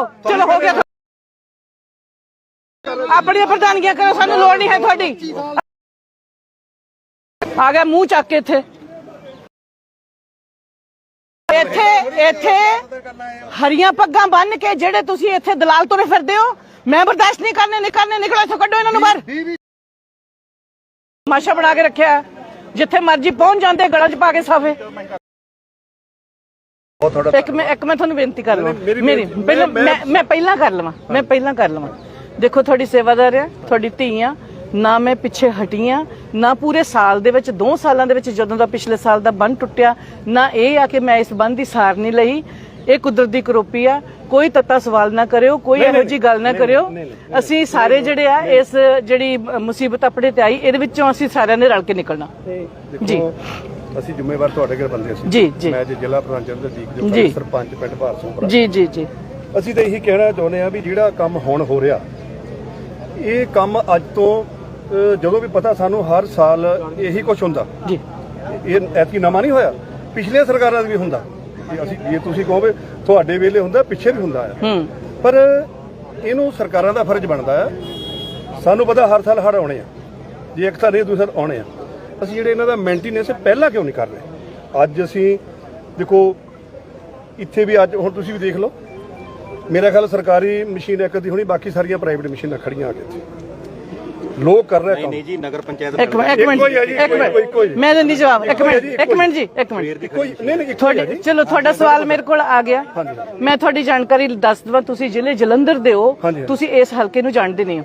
ਚਲੋ ਚਲੋ ਹੋ ਗਿਆ ਆਪਣੀਆਂ ਪ੍ਰਧਾਨੀਆਂ ਕਰੋ ਸਾਨੂੰ ਲੋੜ ਨਹੀਂ ਹੈ ਤੁਹਾਡੀ। ਆ ਗਿਆ ਮੂੰਹ ਚੱਕ ਕੇ ਇੱਥੇ। ਇੱਥੇ ਇੱਥੇ ਹਰੀਆਂ ਪੱਗਾਂ ਬੰਨ ਕੇ ਜਿਹੜੇ ਤੁਸੀਂ ਇੱਥੇ ਦਲਾਲ ਤੁਰੇ ਫਿਰਦੇ ਹੋ ਮੈਂ ਬਰਦਾਸ਼ਤ ਨਹੀਂ ਕਰਨੇ ਨਹੀਂ ਕਰਨੇ ਨਿਕਲੋ ਇੱਥੋਂ ਕੱਢੋ ਇਹਨਾਂ ਨੂੰ ਬਾਹਰ। ਮਾਸ਼ਾ ਬਣਾ ਕੇ ਰੱਖਿਆ। ਜਿੱਥੇ ਮਰਜ਼ੀ ਪਹੁੰਚ ਜਾਂਦੇ ਗਲਾਂ 'ਚ ਪਾ ਕੇ ਸਾਫੇ। ਇੱਕ ਮੈਂ ਇੱਕ ਮੈਂ ਤੁਹਾਨੂੰ ਬੇਨਤੀ ਕਰ ਲਵਾਂ। ਮੇਰੀ ਪਹਿਲਾਂ ਮੈਂ ਮੈਂ ਪਹਿਲਾਂ ਕਰ ਲਵਾਂ। ਮੈਂ ਪਹਿਲਾਂ ਕਰ ਲਵਾਂ। ਦੇਖੋ ਤੁਹਾਡੀ ਸੇਵਾਦਾਰ ਆ ਤੁਹਾਡੀ ਧੀ ਆ। ਨਾ ਮੈਂ ਪਿੱਛੇ ਹਟੀ ਆ ਨਾ ਪੂਰੇ ਸਾਲ ਦੇ ਵਿੱਚ 2 ਸਾਲਾਂ ਦੇ ਵਿੱਚ ਜਦੋਂ ਦਾ ਪਿਛਲੇ ਸਾਲ ਦਾ ਬੰਨ ਟੁੱਟਿਆ ਨਾ ਇਹ ਆ ਕਿ ਮੈਂ ਇਸ ਬੰਨ ਦੀ ਸਾਰ ਨਹੀਂ ਲਈ। ਇਹ ਕੁਦਰਤ ਦੀ ਕਰੋਪੀ ਆ। ਕੋਈ ਤੱਤਾ ਸਵਾਲ ਨਾ ਕਰਿਓ ਕੋਈ ਇਹੋ ਜੀ ਗੱਲ ਨਾ ਕਰਿਓ। ਅਸੀਂ ਸਾਰੇ ਜਿਹੜੇ ਆ ਇਸ ਜਿਹੜੀ ਮੁਸੀਬਤ ਆਪਣੇ ਤੇ ਆਈ ਇਹਦੇ ਵਿੱਚੋਂ ਅਸੀਂ ਸਾਰਿਆਂ ਨੇ ਰਲ ਕੇ ਨਿਕਲਣਾ। ਜੀ। ਅਸੀਂ ਜ਼ਿੰਮੇਵਾਰ ਤੁਹਾਡੇ ਕੋਲ ਬੰਦੇ ਸੀ। ਜੀ, ਜੀ। ਮੈਂ ਅੱਜ ਜ਼ਿਲ੍ਹਾ ਪ੍ਰਧਾਨ ਚੰਦਰਜੀਤ ਜੀ। ਜੀ। ਸਰਪੰਚ ਪਿੰਡ ਭਾਰਸੋਂ ਜੀ ਜੀ ਜੀ। ਅਸੀਂ ਤਾਂ ਇਹੀ ਕਹਿਣਾ ਚਾਹੁੰਦੇ ਆ ਵੀ ਜਿਹੜਾ ਕੰਮ ਹੁਣ ਹੋ ਰਿਹਾ ਇਹ ਕੰਮ ਅੱਜ ਤੋਂ ਜਦੋਂ ਵੀ ਪਤਾ ਸਾਨੂੰ ਹਰ ਸਾਲ ਇਹੀ ਕੁਝ ਹੁੰਦਾ। ਜੀ। ਇਹ ਐਤਕੀ ਨਵਾਂ ਨਹੀਂ ਹੋਇਆ ਪਿਛਲੀਆਂ ਸਰਕਾਰਾਂ ਦਾ ਵੀ ਹੁੰਦਾ। ਜੇ ਅਸੀਂ ਜੇ ਤੁਸੀਂ ਕਹੋਗੇ ਤੁਹਾਡੇ ਵੇਲੇ ਹੁੰਦਾ ਪਿੱਛੇ ਵੀ ਹੁੰਦਾ ਆ। ਹੂੰ। ਪਰ ਇਹਨੂੰ ਸਰਕਾਰਾਂ ਦਾ ਫਰਜ਼ ਬਣਦਾ ਆ। ਸਾਨੂੰ ਪਤਾ ਹਰ ਸਾਲ ਹੜ ਆਉਣੇ ਆ। ਜੇ ਇੱਕ ਤਾਂ ਨਹੀਂ ਦੂਸਰਾ ਆਉਣੇ ਆ। ਅਸੀਂ ਜਿਹੜੇ ਇਹਨਾਂ ਦਾ ਮੇਨਟੇਨੈਂਸ ਪਹਿਲਾਂ ਕਿਉਂ ਨਹੀਂ ਕਰ ਰਹੇ? ਅੱਜ ਅਸੀਂ ਦੇਖੋ ਇੱਥੇ ਵੀ ਅੱਜ ਹੁਣ ਤੁਸੀਂ ਵੀ ਦੇਖ ਲਓ। ਮੇਰਾ ਖਿਆਲ ਸਰਕਾਰੀ ਮਸ਼ੀਨ ਇੱਕ ਦੀ ਹੋਣੀ ਬਾਕੀ ਸਾਰੀਆਂ ਪ੍ਰਾਈਵੇਟ ਮਸ਼ੀਨਾਂ ਖੜੀਆਂ ਆ ਕੇ ਇੱਥੇ। ਲੋਕ ਕਰ ਰਹੇ ਕੰਮ। ਨਹੀਂ ਜੀ ਨਗਰ ਪੰਚਾਇਤ ਇੱਕ ਮਿੰਟ ਇੱਕ ਮਿੰਟ ਮੈਂ ਦਿੰਦੀ ਜਵਾਬ ਇੱਕ ਮਿੰਟ ਇੱਕ ਮਿੰਟ ਜੀ ਇੱਕ ਮਿੰਟ। ਹੀ ਨਹੀਂ ਨਹੀਂ ਤੁਹਾਡੀ ਚਲੋ ਤੁਹਾਡਾ ਸਵਾਲ ਮੇਰੇ ਕੋਲ ਆ ਗਿਆ। ਮੈਂ ਤੁਹਾਡੀ ਜਾਣਕਾਰੀ ਦੱਸ ਦਵਾਂ ਤੁਸੀਂ ਜ਼ਿਲ੍ਹੇ ਜਲੰਧਰ ਦੇ ਹੋ। ਤੁਸੀਂ ਇਸ ਹਲਕੇ ਨੂੰ ਜਾਣਦੇ ਨਹੀਂ ਹੋ।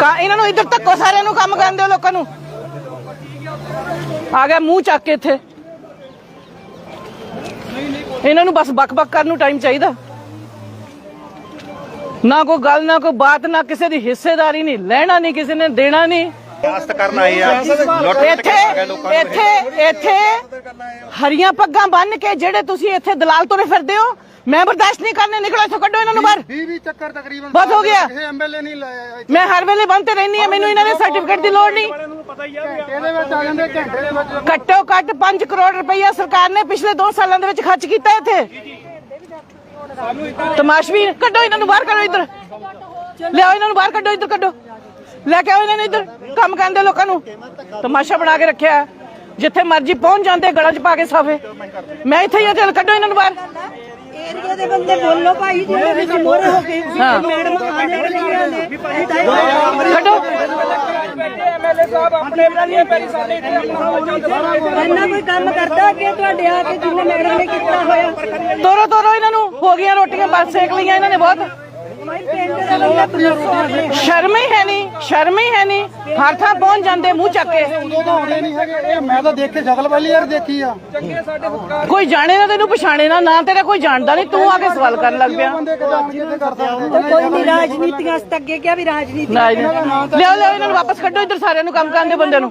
ਕਾ ਇਹਨਾਂ ਨੂੰ ਇੱਧਰ ਧੱਕੋ, ਸਾਰਿਆਂ ਨੂੰ ਕੰਮ ਕਰਨ ਦਿਓ ਲੋਕਾਂ ਨੂੰ। ਆ ਗਿਆ ਮੂੰਹ ਚੱਕ ਕੇ ਇੱਥੇ। ਇਹਨਾਂ ਨੂੰ ਬਸ ਬਕ-ਬਕ ਕਰਨ ਨੂੰ ਟਾਈਮ ਚਾਹੀਦਾ। ਨਾ ਕੋਈ ਗੱਲ, ਨਾ ਕੋਈ ਬਾਤ, ਨਾ ਕਿਸੇ ਦੀ ਹਿੱਸੇਦਾਰੀ ਨਹੀਂ, ਲੈਣਾ ਨਹੀਂ, ਕਿਸੇ ਨੇ ਦੇਣਾ ਨਹੀਂ। ਆਸਤ ਕਰਨ ਆਏ ਆ। ਲੁੱਟ ਇੱਥੇ ਇੱਥੇ ਇੱਥੇ ਹਰੀਆਂ ਪੱਗਾਂ ਬੰਨ ਕੇ ਜਿਹੜੇ ਤੁਸੀਂ ਇੱਥੇ ਦਲਾਲ ਤੁਰੇ ਫਿਰਦੇ ਹੋ ਮੈਂ ਬਰਦਾਸ਼ਤ ਨਹੀਂ ਕਰਨੇ ਨਿਕਲੋ ਇੱਥੋਂ ਕੱਢੋ ਇਹਨਾਂ ਨੂੰ ਬਾਹਰ। 20 ਚੱਕਰ ਤਕਰੀਬਨ ਬਸ ਹੋ ਗਿਆ। ਇਹ ਐਮਐਲਏ ਨਹੀਂ ਲਾਇਆ ਮੈਂ ਹਰ ਵੇਲੇ ਬੰਦ ਤੇ ਰਹਿਣੀ ਆ ਮੈਨੂੰ ਇਹਨਾਂ ਦੇ ਸਰਟੀਫਿਕੇਟ ਦੀ ਲੋੜ ਨਹੀਂ। ਇਹਦੇ ਵਿੱਚ ਆ ਜਾਂਦੇ ਘੰਟੇ ਦੇ ਵਿੱਚ ਘੱਟੋ ਘੱਟ 5 ਕਰੋੜ ਰੁਪਈਆ ਸਰਕਾਰ ਨੇ ਪਿਛਲੇ 2 ਸਾਲਾਂ ਦੇ ਵਿੱਚ ਖਰਚ ਕੀਤਾ ਇੱਥੇ। ਤਮਾਸ਼ਵੀ ਕੱਢੋ ਇਹਨਾਂ ਨੂੰ ਬਾਹਰ ਕੱਢੋ ਇੱਧਰ। ਲਿਆਓ ਇਹਨਾਂ ਨੂੰ ਬਾਹਰ ਕੱਢੋ ਇੱਧਰ ਕੱਢੋ। ਲੈ ਕੇ ਆਓ ਇਹਨਾਂ ਨੂੰ ਇੱਧਰ ਕੰਮ ਕਰਦੇ ਲੋਕਾਂ ਨੂੰ। ਤਮਾਸ਼ਾ ਬਣਾ ਕੇ ਰੱਖਿਆ ਹੈ। ਜਿੱਥੇ ਮਰਜ਼ੀ ਪਹੁੰਚ ਜਾਂਦੇ ਗਲਾਂ 'ਚ ਪਾ ਕੇ ਸਾਫੇ ਮੈਂ ਇੱਥੇ ਹੀ ਆ ਚੱਲ ਕੱਢੋ ਇਹਨਾਂ ਨੂੰ ਬਾਹਰ। ਏਰੀਆ ਦੇ ਬੰਦੇ ਬੋਲੋ ਭਾਈ ਜਿਹਦੇ ਵਿੱਚ ਮੋਰੇ ਹੋ ਕੇ ਹਾਂ। ਮੈਡਮ ਆਣੇ ਵਾਲੀਆਂ ਨੇ। ਕੱਢੋ। ਇੰਨਾ ਕੋਈ ਕੰਮ ਕਰਦਾ ਕਿ ਤੁਹਾਡੇ ਆ ਕੇ ਜਿੰਨੇ ਮੈਡਮ ਨੇ ਕੀਤਾ ਹੋਇਆ? ਤੋਰੋ ਤੋਰੋ ਇਹਨਾਂ ਨੂੰ। ਹੋ ਗਈਆਂ ਰੋਟੀਆਂ ਬਸ ਸੇਕ ਲਈਆਂ ਇਹਨਾਂ ਨੇ ਬਹੁਤ। ਸ਼ਰਮ ਹੀ ਹੈ ਨਹੀਂ ਸ਼ਰਮ ਹੀ ਹੈ ਨਹੀਂ ਹਰ ਥਾਂ ਪਹੁੰਚ ਜਾਂਦੇ ਮੂੰਹ ਚੱਕ ਕੇ। ਉਦੋਂ ਤਾਂ ਆਉਂਦੇ ਨਹੀਂ ਹੈਗੇ ਇਹ ਮੈਂ ਤਾਂ ਦੇਖ ਕੇ ਜਗਲ ਪਹਿਲੀ ਯਾਰ ਦੇਖੀ ਆ ਕੋਈ ਜਾਣੇ ਨਾ ਤੈਨੂੰ ਪਛਾਣੇ ਨਾ ਨਾ ਤੇਰਾ ਕੋਈ ਜਾਣਦਾ ਨਹੀਂ ਤੂੰ ਆ ਕੇ ਸਵਾਲ ਕਰਨ ਲੱਗ ਪਿਆ। ਬੰਦੇ ਕਿਦਾਂ ਕਿੱਥੇ ਕਰ ਸਕਦੇ ਕੋਈ ਨਹੀਂ ਰਾਜਨੀਤੀਆਂ ਅਸ ਅੱਗੇ ਕਿਹਾ ਵੀ ਰਾਜਨੀਤੀ ਲਿਆਓ ਲਿਆਓ ਇਹਨਾਂ ਨੂੰ ਵਾਪਸ ਕੱਢੋ ਇੱਧਰ ਸਾਰਿਆਂ ਨੂੰ ਕੰਮ ਕਰਨ ਦੇ ਬੰਦੇ ਨੂੰ।